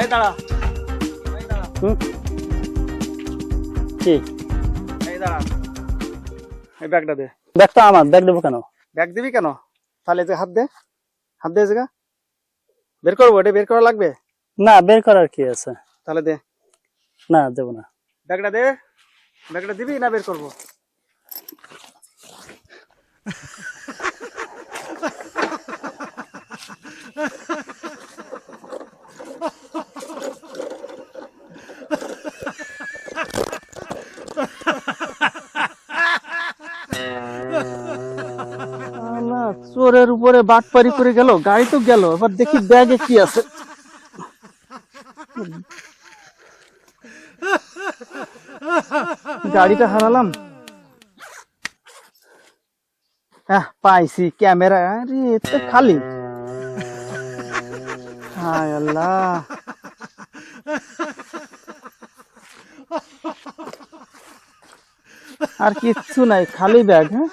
এই দাঁড়া। এই দাঁড়া হুম? কি? এই দাঁড়া। এই ব্যাগটা দে। ব্যাগটা আমার ব্যাগ দেবো কেন? ব্যাগ দিবি কেন? তাহলে যে হাত দে। হাত দে জায়গা। বের করব এটা বের করা লাগবে? না বের করার কি আছে? তাহলে দে। না দেবো না। ব্যাগটা দে। ব্যাগটা দিবি না বের করব? চোরের উপরে বাটপারি করে গেল, গাড়ি তো গেল, এবার দেখি ব্যাগে কি আছে। গাড়িটা হারালাম। হ্যাঁ পাইছি ক্যামেরা, আরে খালি। হায় আল্লাহ। আর কিচ্ছু নাই, খালি ব্যাগ হ্যাঁ?